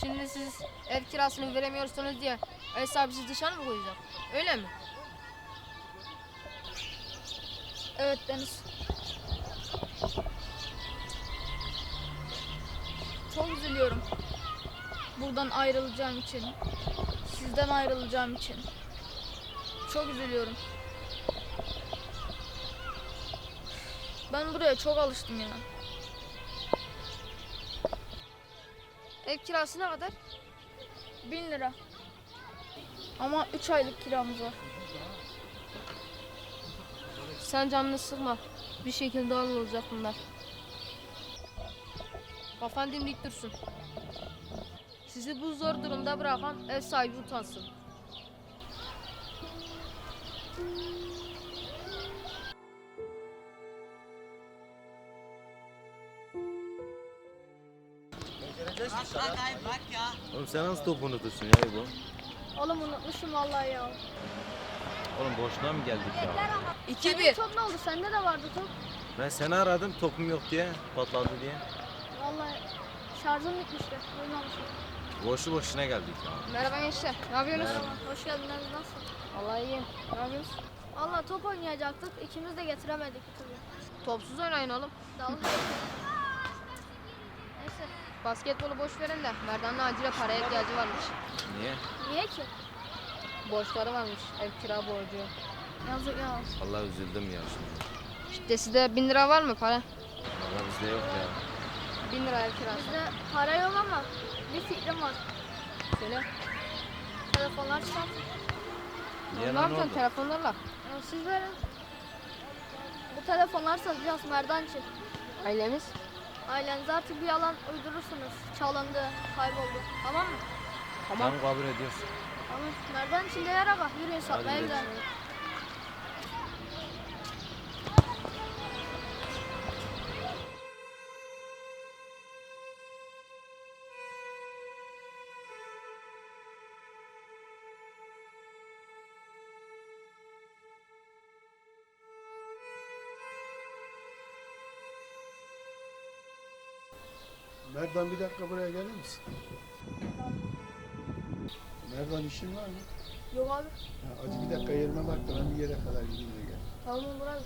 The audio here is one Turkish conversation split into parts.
Şimdi siz ev kirasını veremiyorsunuz diye ev sahibi dışarı mı koyacak? Öyle mi? Evet Deniz. Çok üzülüyorum. Buradan ayrılacağım için. Sizden ayrılacağım için. Çok üzülüyorum. Ben buraya çok alıştım ya. Ev kirası ne kadar? Bin lira. Ama üç aylık kiramız var. Sen canını sıkma. Bir şekilde olacak bunlar. Kafan dimdik dursun. Sizi bu zor durumda bırakan ev sahibi utansın. Oğlum sen nasıl top unutursun ya bu? Oğlum unutmuşum vallahi ya. Oğlum boşuna mı geldik ya? 2-1. Top ne oldu? Sende de vardı top. Ben seni aradım topum yok diye patladı diye. Vallahi şarjım bitmişti. Duymamışım. Boşu boşuna geldik ya. Merhaba gençler. Ne yapıyorsunuz? Merhaba. Hoş geldiniz. Nasılsın? Vallahi iyiyim. Ne yapıyorsunuz? Valla top oynayacaktık. İkimiz de getiremedik bir türlü. Topsuz oynayın oğlum. Dalga. Neyse. Basketbolu boş verin de Merdan'ın acilen paraya ihtiyacı varmış. Niye? Niye ki? Borçları varmış. Ev kira borcu. Yazık ya. Allah üzüldüm ya şimdi. İşte sizde 1000 lira var mı para? Valla bizde yok ya. 1000 lira ev kirası. Bizde para yok ama bir fikrim var. Söyle. Telefonlar çıkart. Niye ne lan yapacaksın oldu? telefonlarla? Ya Siz verin. Bu telefonlar satacağız Merdan için. Ailemiz. Ailenize artık bir yalan uydurursunuz. Çalındı, kayboldu. Tamam mı? Tamam. Tamam kabul ediyorsun. Tamam. Merdan için değer ama yürüyün satmaya gidelim. Merdan bir dakika buraya gelir misin? Merdan işin var mı? Yok abi. Ha, acı bir dakika yerime bak da ben bir yere kadar gideyim de gel. Tamam olur abi.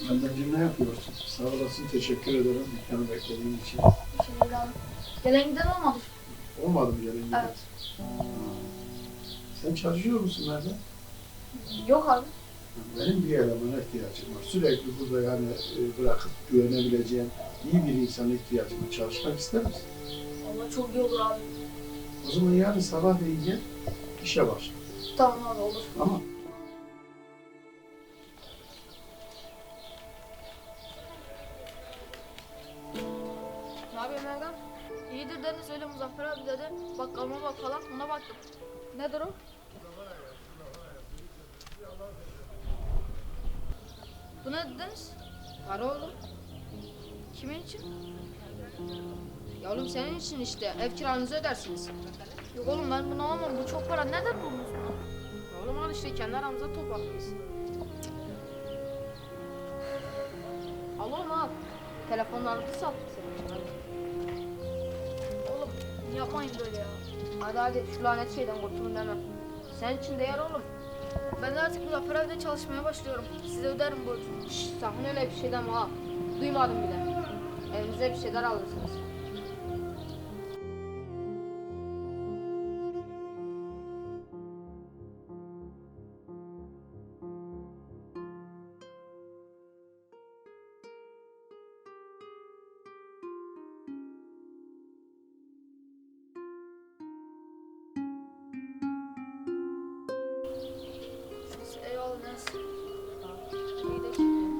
Merdancığım ne yapıyorsun? Sağ olasın, teşekkür ederim dükkanı beklediğin için. Şimdi abi. Gelen giden olmadı. Olmadı mı gelin gibi? Evet. Sen çalışıyor musun Merdan? Yok abi. Benim bir elemana ihtiyacım var. Sürekli burada yani e, bırakıp güvenebileceğim iyi bir insana ihtiyacım var. Çalışmak ister misin? Valla çok iyi olur abi. O zaman yarın sabah da gel, işe başla. Tamam abi olur. Ama Ne yapıyorsun Merdan? İyidir Deniz öyle Muzaffer abi dedi. Bakkalıma bakalım ona baktım. Nedir o? Bu ne Deniz? Para oğlum. Kimin için? Ya oğlum senin için işte. Ev kiranızı ödersiniz. Yok oğlum ben bunu alamam. Bu çok para. Nereden buldunuz bunu? Oğlum al işte kendi aramızda toplaklıyız. Al oğlum al. Telefonlarımızı sattık senin. Oğlum yapmayın böyle ya. Hadi hadi şu lanet şeyden kurtulun hemen. Senin için değer oğlum. Ben de artık Muzaffer abide çalışmaya başlıyorum. Size öderim borcumu. Şşş sakın öyle bir şey deme ha. Duymadım bile. Evimize bir şeyler alırsınız. Eyvallah Enes. İyi de çıktı.